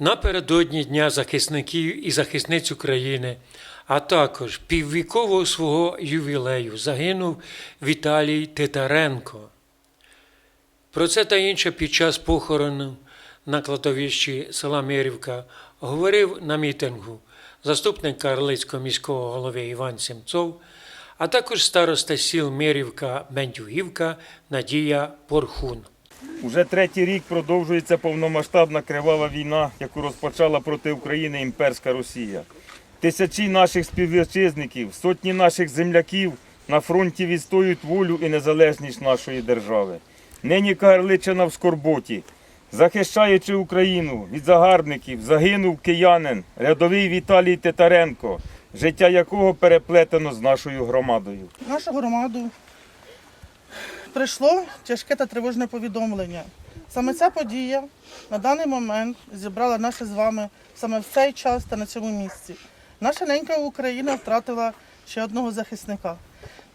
Напередодні Дня захисників і захисниць України, а також піввікового свого ювілею загинув Віталій Титаренко. Про це та інше під час похорону на кладовищі села Мирівка говорив на мітингу заступник Карлицького міського голови Іван Сімцов, а також староста сіл Мирівка Бендюгівка Надія Порхун. Уже третій рік продовжується повномасштабна кривава війна, яку розпочала проти України імперська Росія. Тисячі наших співвітчизників, сотні наших земляків на фронті відстоюють волю і незалежність нашої держави. Нині Кагарличина в скорботі. Захищаючи Україну від загарбників, загинув киянин, рядовий Віталій Титаренко, життя якого переплетено з нашою громадою. Нашу громаду прийшло тяжке та тривожне повідомлення. Саме ця подія на даний момент зібрала нас з вами саме в цей час та на цьому місці. Наша ненька Україна втратила ще одного захисника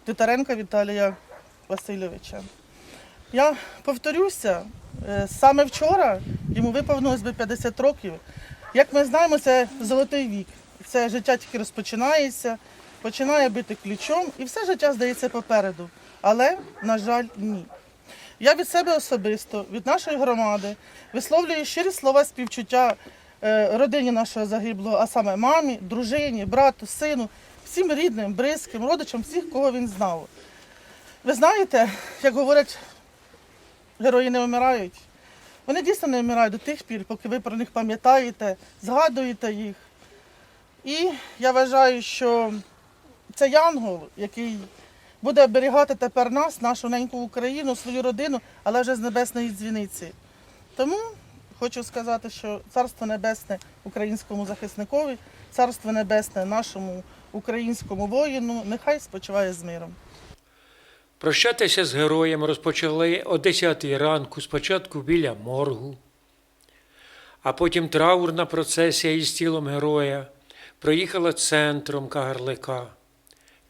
Титаренка Віталія Васильовича. Я повторюся, е, саме вчора йому виповнилось би 50 років. Як ми знаємо, це золотий вік. Це життя тільки розпочинається, починає бити ключом, і все життя здається попереду. Але, на жаль, ні. Я від себе особисто, від нашої громади, висловлюю щирі слова співчуття е, родині нашого загиблого, а саме мамі, дружині, брату, сину, всім рідним, близьким, родичам, всіх, кого він знав. Ви знаєте, як говорять, герої не вмирають. Вони дійсно не вмирають до тих пір, поки ви про них пам'ятаєте, згадуєте їх. І я вважаю, що це янгол, який буде оберігати тепер нас, нашу неньку Україну, свою родину, але вже з небесної дзвіниці. Тому хочу сказати, що царство небесне українському захисникові, царство небесне нашому українському воїну, нехай спочиває з миром. Прощатися з героєм розпочали о 10 ранку, спочатку біля моргу, а потім траурна процесія із тілом героя проїхала центром Кагарлика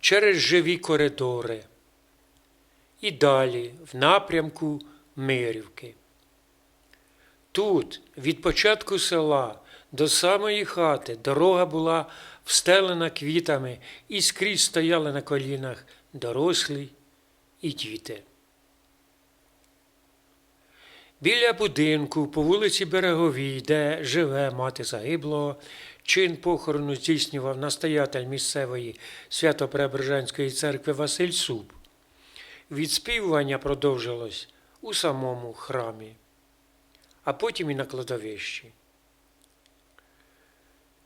через живі коридори і далі в напрямку Мирівки. Тут, від початку села до самої хати, дорога була встелена квітами і скрізь стояли на колінах дорослі і діти. Біля будинку по вулиці Береговій, де живе мати загиблого, чин похорону здійснював настоятель місцевої Свято-Преображенської церкви Василь Суб. Відспівування продовжилось у самому храмі, а потім і на кладовищі.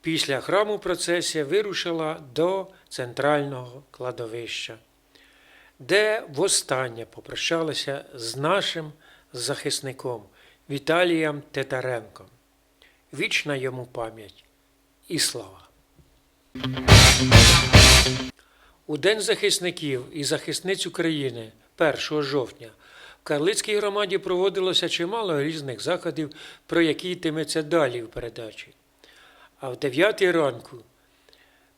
Після храму процесія вирушила до центрального кладовища де востаннє попрощалися з нашим захисником Віталієм Титаренком. Вічна йому пам'ять і слава. У День захисників і захисниць України 1 жовтня в Карлицькій громаді проводилося чимало різних заходів, про які йтиметься далі в передачі. А в 9 ранку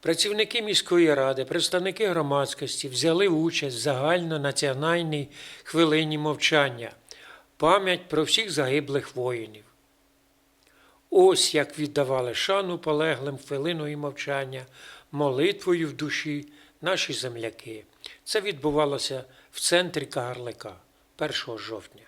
Працівники міської ради, представники громадськості взяли участь в загальнонаціональній хвилині мовчання, пам'ять про всіх загиблих воїнів. Ось як віддавали шану полеглим хвилиною мовчання, молитвою в душі наші земляки. Це відбувалося в центрі Кагарлика 1 жовтня.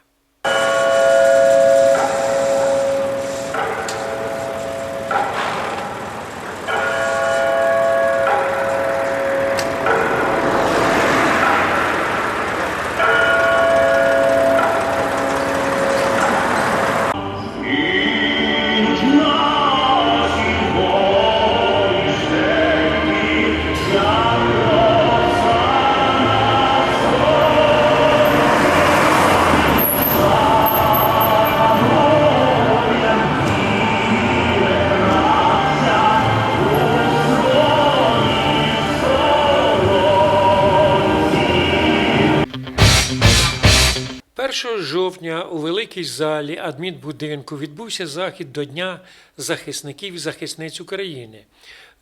Великій залі адмінбудинку відбувся захід до Дня захисників і захисниць України.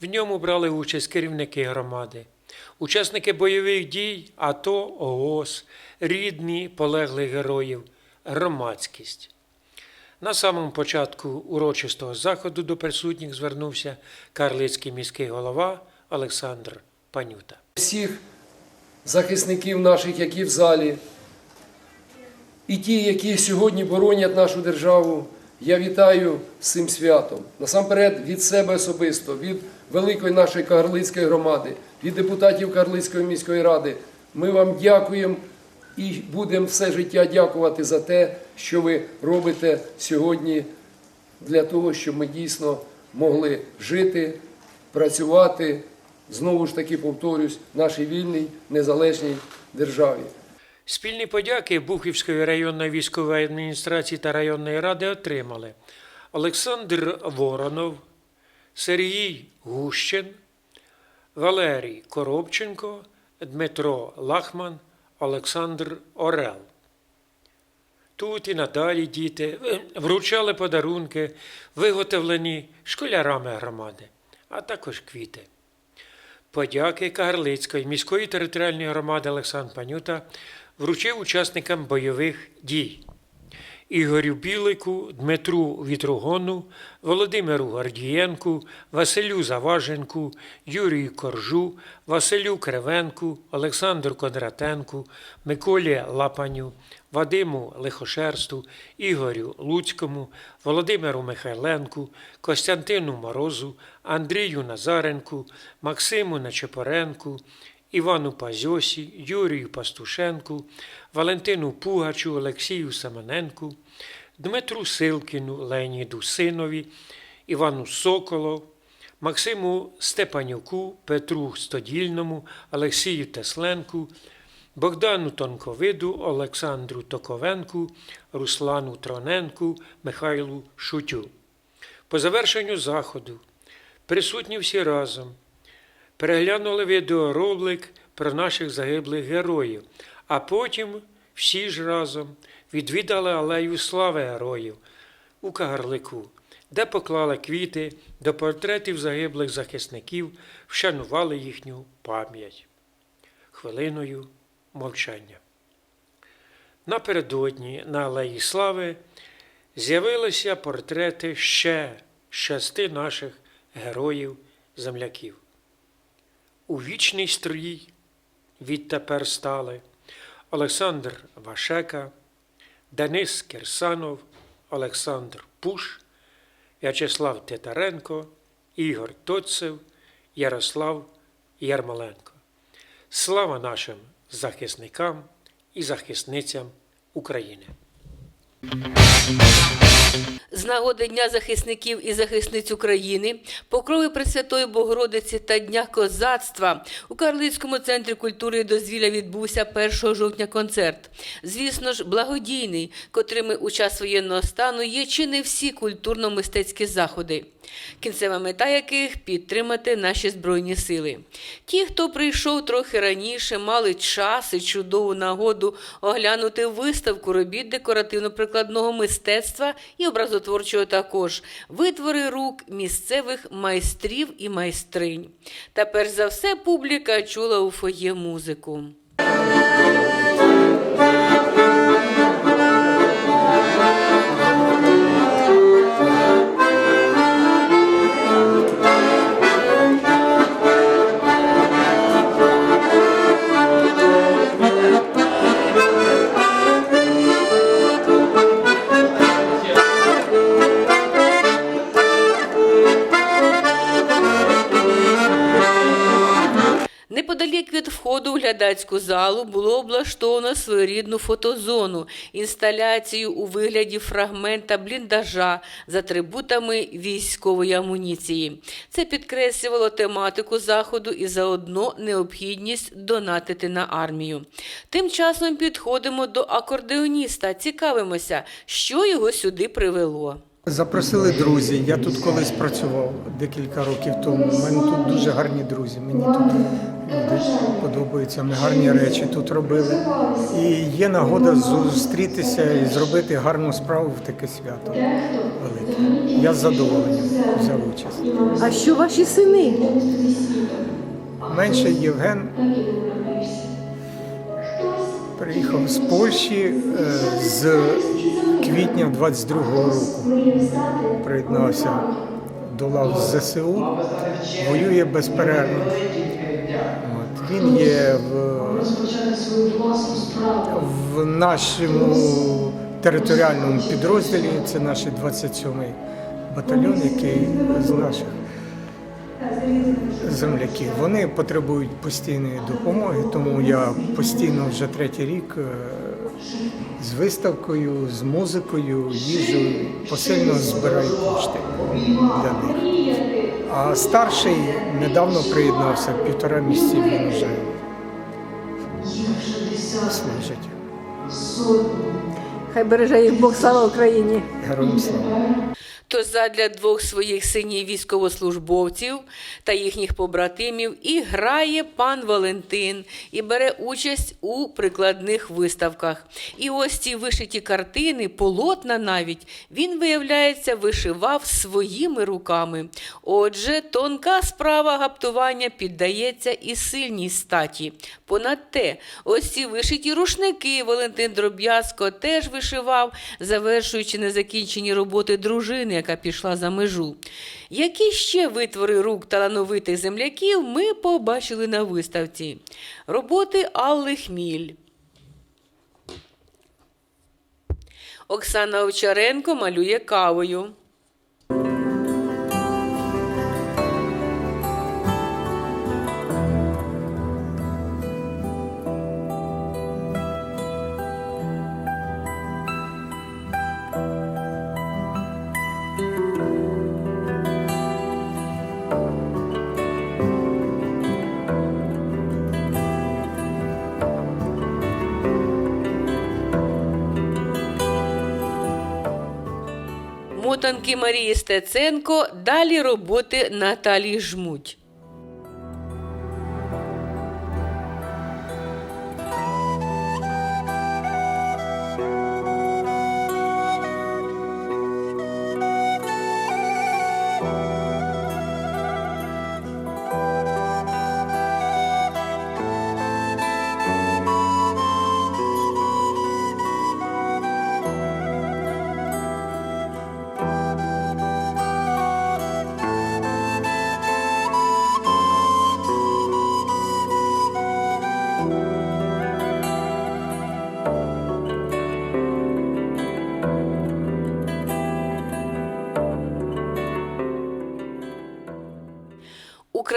В ньому брали участь керівники громади, учасники бойових дій, АТО, ООС, рідні полеглих героїв, громадськість. На самому початку урочистого заходу до присутніх звернувся карлицький міський голова Олександр Панюта. всіх захисників наших, які в залі, і ті, які сьогодні боронять нашу державу, я вітаю з цим святом. Насамперед від себе особисто, від великої нашої Карлицької громади, від депутатів Карлицької міської ради. Ми вам дякуємо і будемо все життя дякувати за те, що ви робите сьогодні для того, щоб ми дійсно могли жити, працювати, знову ж таки повторюсь, нашій вільній незалежній державі. Спільні подяки Бухівської районної військової адміністрації та районної ради отримали Олександр Воронов, Сергій Гущин, Валерій Коробченко, Дмитро Лахман, Олександр Орел. Тут і надалі діти е, вручали подарунки, виготовлені школярами громади, а також квіти. Подяки Кагарлицької міської територіальної громади Олександр Панюта вручив учасникам бойових дій. Ігорю Білику, Дмитру Вітругону, Володимиру Гордієнку, Василю Заваженку, Юрію Коржу, Василю Кривенку, Олександру Кондратенку, Миколі Лапаню, Вадиму Лихошерсту, Ігорю Луцькому, Володимиру Михайленку, Костянтину Морозу, Андрію Назаренку, Максиму Нечепоренку, Івану Пазьосі, Юрію Пастушенку, Валентину Пугачу, Олексію Семененку, Дмитру Силкіну, Леоніду Синові, Івану Соколов, Максиму Степанюку, Петру Стодільному, Олексію Тесленку, Богдану Тонковиду, Олександру Токовенку, Руслану Троненку, Михайлу Шутю. По завершенню заходу присутні всі разом переглянули відеоролик про наших загиблих героїв, а потім всі ж разом відвідали алею слави героїв у Кагарлику, де поклали квіти до портретів загиблих захисників, вшанували їхню пам'ять хвилиною мовчання. Напередодні на Алеї Слави з'явилися портрети ще шести наших героїв-земляків. У вічний стрій відтепер стали Олександр Вашека, Денис Кирсанов, Олександр Пуш, В'ячеслав Титаренко, Ігор Тоцев, Ярослав Ярмоленко. Слава нашим захисникам і захисницям України! З нагоди Дня захисників і захисниць України, покрови Пресвятої Богородиці та Дня козацтва у Карлицькому центрі культури і дозвілля відбувся 1 жовтня концерт. Звісно ж, благодійний, котрими у час воєнного стану є чи не всі культурно-мистецькі заходи. Кінцева мета яких підтримати наші збройні сили. Ті, хто прийшов трохи раніше, мали час і чудову нагоду оглянути виставку робіт декоративно-прикладного мистецтва і образотворчого також, витвори рук місцевих майстрів і майстринь. Та перш за все публіка чула у фоє музику. Входу в глядацьку залу було облаштовано своєрідну фотозону, інсталяцію у вигляді фрагмента бліндажа з атрибутами військової амуніції. Це підкреслювало тематику заходу і заодно необхідність донатити на армію. Тим часом підходимо до акордеоніста, цікавимося, що його сюди привело. Запросили друзі. Я тут колись працював декілька років тому. У мене тут дуже гарні друзі. Мені тут люди подобаються. Ми гарні речі тут робили. І є нагода зустрітися і зробити гарну справу в таке свято велике. Я з задоволенням взяв участь. А що ваші сини? Менше Євген приїхав з Польщі е, з квітня 22-го року приєднався до лав ЗСУ, воює безперервно. Він є в, в нашому територіальному підрозділі, це наш 27-й батальйон, який з наших земляків. Вони потребують постійної допомоги, тому я постійно вже третій рік е, з виставкою, з музикою, їжею посильно збираю кошти для них. А старший недавно приєднався, півтора місяці він вже служить. Хай береже їх Бог слава Україні. Героям слава. То задля двох своїх синів військовослужбовців та їхніх побратимів і грає пан Валентин, і бере участь у прикладних виставках. І ось ці вишиті картини, полотна навіть, він, виявляється, вишивав своїми руками. Отже, тонка справа гаптування піддається і сильній статі. Понад те, ось ці вишиті рушники Валентин Дроб'язко теж вишивав, завершуючи незакінчені роботи дружини, яка пішла за межу. Які ще витвори рук талановитих земляків ми побачили на виставці? Роботи Алли Хміль. Оксана Овчаренко малює кавою. Мотанки Марії Стеценко, далі роботи Наталії Жмуть.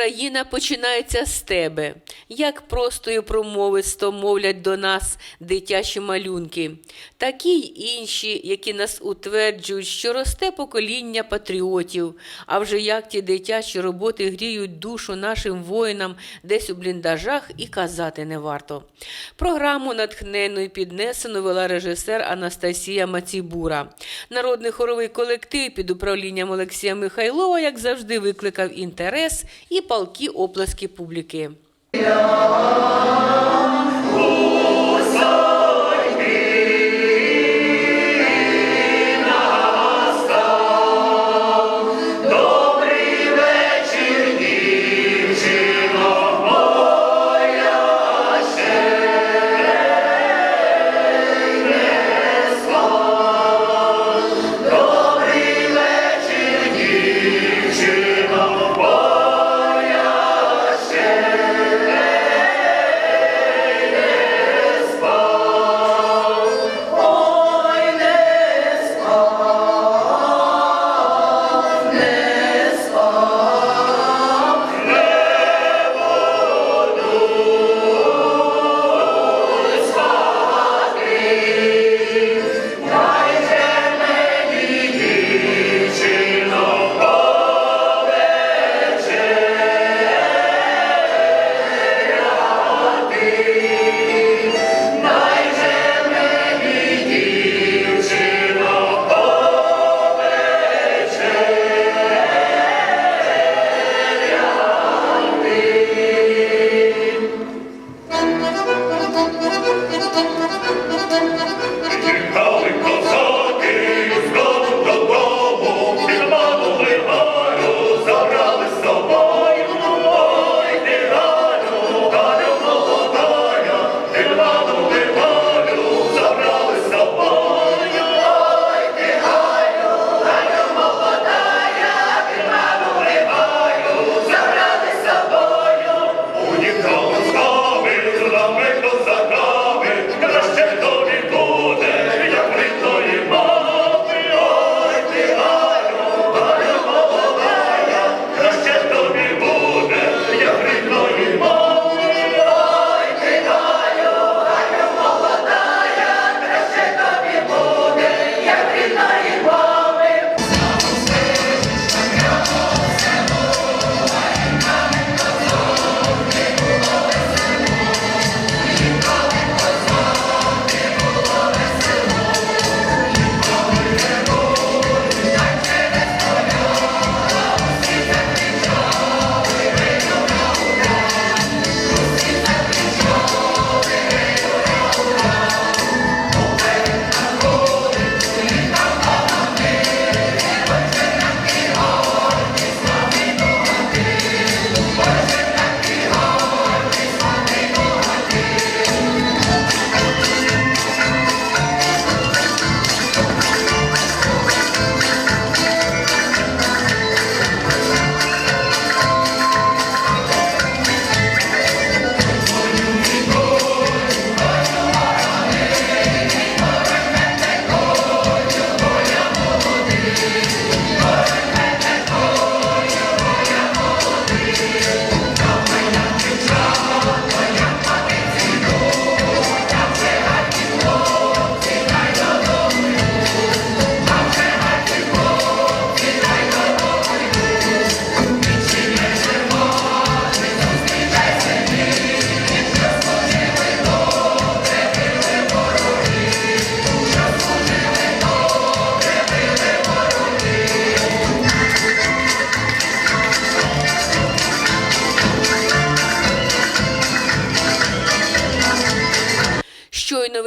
Україна починається з тебе, як просто і промовисто мовлять до нас дитячі малюнки, такі й інші, які нас утверджують, що росте покоління патріотів. А вже як ті дитячі роботи гріють душу нашим воїнам десь у бліндажах і казати не варто. Програму натхнену і піднесену вела режисер Анастасія Мацібура. Народний хоровий колектив під управлінням Олексія Михайлова, як завжди, викликав інтерес і палкі оплески публіки.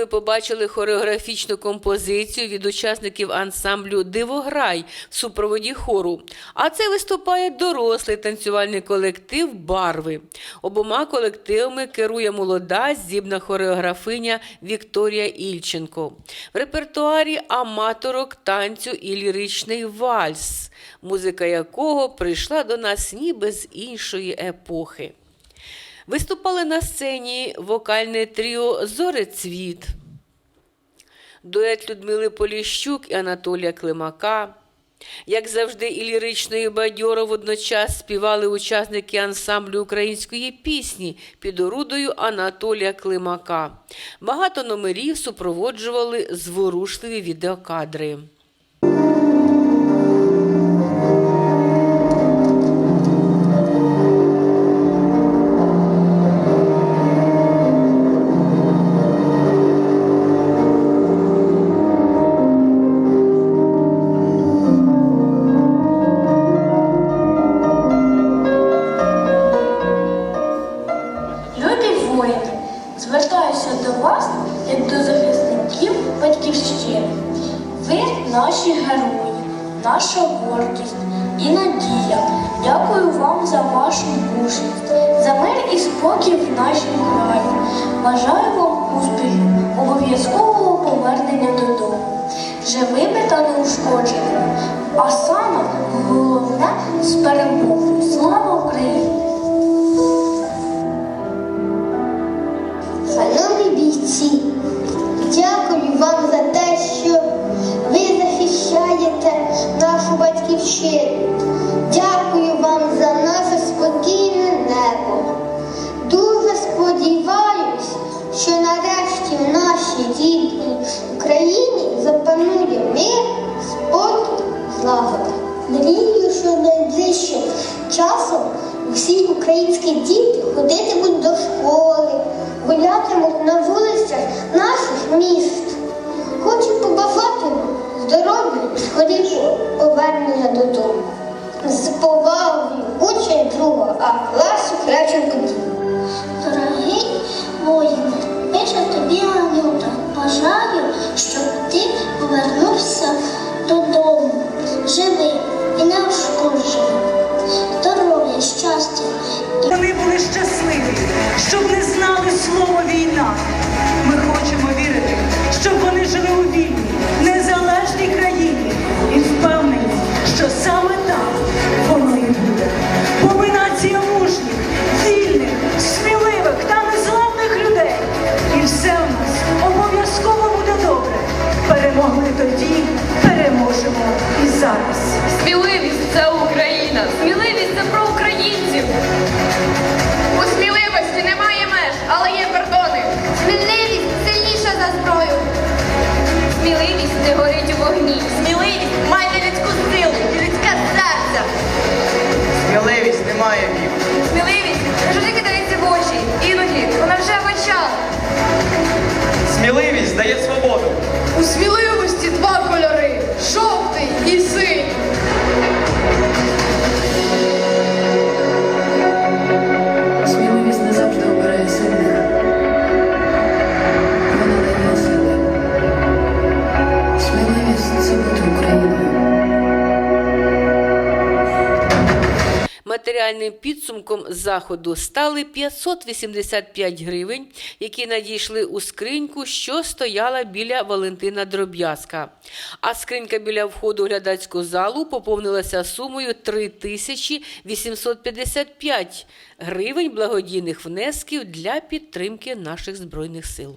Побачили хореографічну композицію від учасників ансамблю Дивограй в супроводі хору. А це виступає дорослий танцювальний колектив Барви. Обома колективами керує молода здібна хореографиня Вікторія Ільченко. В репертуарі аматорок танцю і ліричний вальс, музика якого прийшла до нас ніби з іншої епохи. Виступали на сцені вокальне тріо Зорецвіт, дует Людмили Поліщук і Анатолія Климака. Як завжди, і лірично, і бадьоро водночас співали учасники ансамблю української пісні під орудою Анатолія Климака. Багато номерів супроводжували зворушливі відеокадри. З перемогою. А класу Краченко Діма. Дорогий воїне, пише тобі Анюта. Бажаю, щоб ти повернувся додому, живий і неушкоджений. Перемогли тоді, переможемо і зараз. Сміливість це Україна. Сміливість це про українців. У сміливості немає меж, але є кордони. Сміливість сильніша за зброю. Сміливість не горить у вогні. Сміливість має людську силу, і людське серце. Сміливість немає віку. Сміливість не завжди кидається в очі. Іноді вона вже в очах. Сміливість дає свободу. У Матеріальним підсумком заходу стали 585 гривень, які надійшли у скриньку, що стояла біля Валентина Дроб'язка. А скринька біля входу глядацьку залу поповнилася сумою 3855 гривень благодійних внесків для підтримки наших збройних сил.